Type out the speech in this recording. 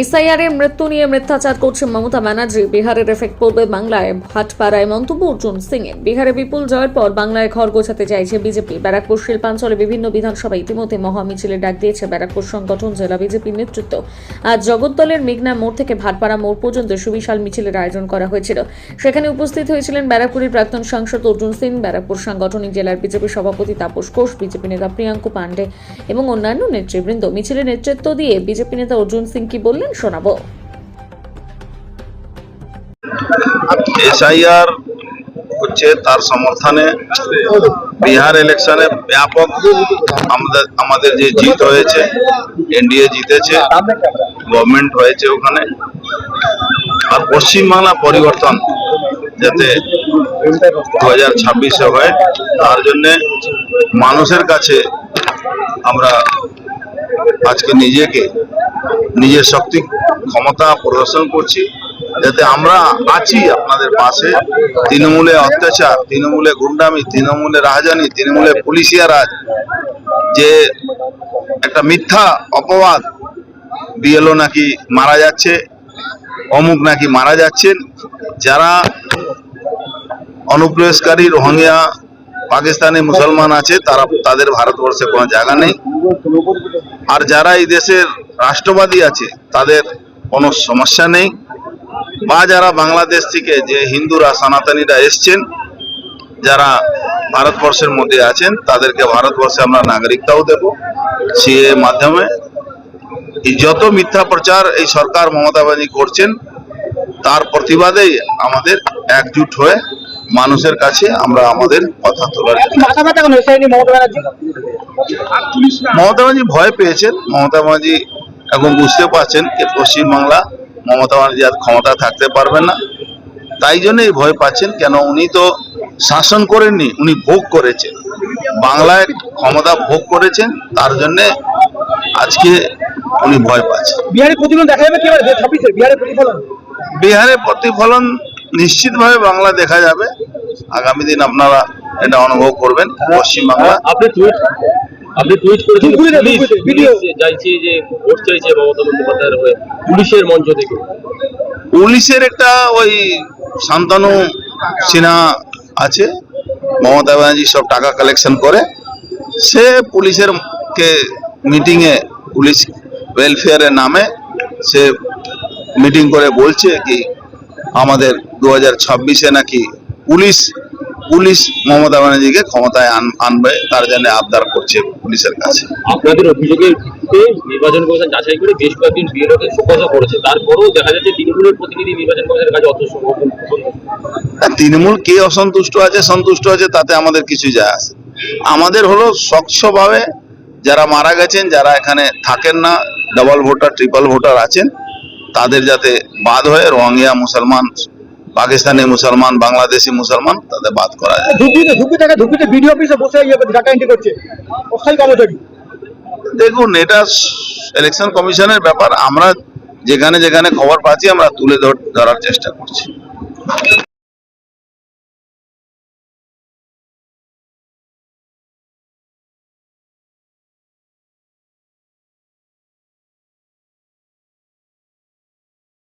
SIR এর মৃত্যু নিয়ে মিথ্যাচার করছে মমতা ব্যানার্জি। বিহারের এফেক্ট পড়বে বাংলায়। ভাটপাড়ায় মন্তব্য অর্জুন সিং এর। বিহারে বিপুল জয়ের পর বাংলায় ঘর গোছাতে চাইছে বিজেপি। ব্যারাকপুর শিল্পাঞ্চলে বিভিন্ন বিধানসভা ইতিমধ্যে মহামিছিলের ডাক দিয়েছে ব্যারাকপুর সংগঠন জেলা বিজেপির নেতৃত্ব। আজ জগদ্দলের মেঘনা মোড় থেকে ভাটপাড়া মোড় পর্যন্ত সুবিশাল মিছিলের আয়োজন করা হয়েছিল। সেখানে উপস্থিত হয়েছিলেন ব্যারাকপুরের প্রাক্তন সাংসদ অর্জুন সিং, ব্যারাকপুর সাংগঠনিক জেলার বিজেপি সভাপতি তাপস ঘোষ, বিজেপি নেতা প্রিয়াঙ্কু পান্ডে এবং অন্যান্য নেতৃবৃন্দ। মিছিলের নেতৃত্ব দিয়ে বিজেপি নেতা অর্জুন সিং কি বললেন? শোনাবো। এসআইআর হচ্ছে তার সমর্থনে বিহার ইলেকশনে ব্যাপক আমাদের আমাদের যে জিত হয়েছে, এনডিএ জিতেছে গভর্নমেন্ট হয়েছে ওখানে। আর পশ্চিমবাংলা পরিবর্তন যাতে দু হাজার ছাব্বিশে হয়, তার জন্যে মানুষের কাছে আমরা আজকে নিজেকে নিজের শক্তি, ক্ষমতা প্রদর্শন করছি। যাতে আমরা আছি আপনাদের পাশে। তৃণমূলে অত্যাচার, তৃণমূলে গুন্ডামি, তৃণমূলে রাজধানী তৃণমূলে পুলিশিয়া রাজ যে একটা মিথ্যা অপবাদ, বিএলও নাকি মারা যাচ্ছে, অমুক নাকি মারা যাচ্ছেন, যারা অনুপ্রবেশকারী, রোহিঙ্গা, পাকিস্তানি মুসলমান আছে, তারা তাদের ভারতবর্ষে কোনো জায়গা নেই। আর যারা এই দেশের রাষ্ট্রবাদী আছে তাদের কোনো সমস্যা নেই। বা যারা বাংলাদেশ থেকে যে হিন্দুরা সনাতনীরা এসছেন যারা ভারতবর্ষের মধ্যে আছেন তাদেরকে ভারতবর্ষে আমরা নাগরিকতাও দেব। সে মাধ্যমে এই যত মিথ্যা প্রচার এই সরকার মমতা ব্যানার্জি করছেন তার প্রতিবাদেই আমাদের একজুট হয়ে মানুষের কাছে আমরা আমাদের কথা তোলার মমতা ব্যানার্জি ভয় পেয়েছেন। মমতা ব্যানার্জি এখন বুঝতে পারছেন যে পশ্চিমবাংলা মমতা ব্যানার্জি আর ক্ষমতা থাকতে পারবেন না। তাই জন্যই ভয় পাচ্ছেন কেন উনি তো শাসন করেননি উনি ভোগ করেছেন। বাংলায় ক্ষমতা ভোগ করেছেন তার জন্য আজকে উনি ভয় পাচ্ছেন। বিহারের প্রতিফলন দেখা যাবে প্রতিফলন? বিহারে প্রতিফলন নিশ্চিতভাবে বাংলা দেখা যাবে। আগামী দিন আপনারা এটা অনুভব করবেন পশ্চিমবাংলা আপনি টুইট আপনি টুইট করেছেন ভিডিও। পুলিশ যে ভোট চাইছে মমতা বন্দ্যোপাধ্যায়ের হয়ে পুলিশের মঞ্চ থেকে পুলিশের একটা ওই শান্তনু সিনহা আছে মমতা ব্যানার্জি সব টাকা কালেকশন করে সে পুলিশের কে মিটিং এ পুলিশ ওয়েলফেয়ারের নামে সে মিটিং করে বলছে কি আমাদের দু হাজার ছাব্বিশে নাকি পুলিশ পুলিশ মমতা ব্যানার্জিকে ক্ষমতায় আনবে তার জন্য আবদার করছে পুলিশের কাছে। আপনাদের অভিযোগের নির্বাচন কমিশন যাচাই করে বেশ কয়েকদিন বিএলওকে শোকজা করেছে। তারপরেও দেখা যাচ্ছে তৃণমূলের প্রতিনিধি নির্বাচন কমিশনের কাছে অত তৃণমূল কে অসন্তুষ্ট আছে সন্তুষ্ট আছে তাতে আমাদের কিছু যায় আসে আমাদের হলো স্বচ্ছভাবে যারা মারা গেছেন যারা এখানে থাকেন না ডাবল ভোটার ট্রিপল ভোটার আছেন তাদের যাতে বাদ হয়ে রোহিঙ্গা মুসলমান পাকিস্তানি মুসলমান বাংলাদেশি মুসলমান তাদের বাদ করা যায়। থেকে অফিসে বসে ডাটা এন্ট্রি করছে। অস্থায়ী কর্মচারী। দেখুন এটা ইলেকশন কমিশনের ব্যাপার। আমরা যেখানে যেখানে খবর পাচ্ছি আমরা তুলে ধর- ধরার চেষ্টা করছি।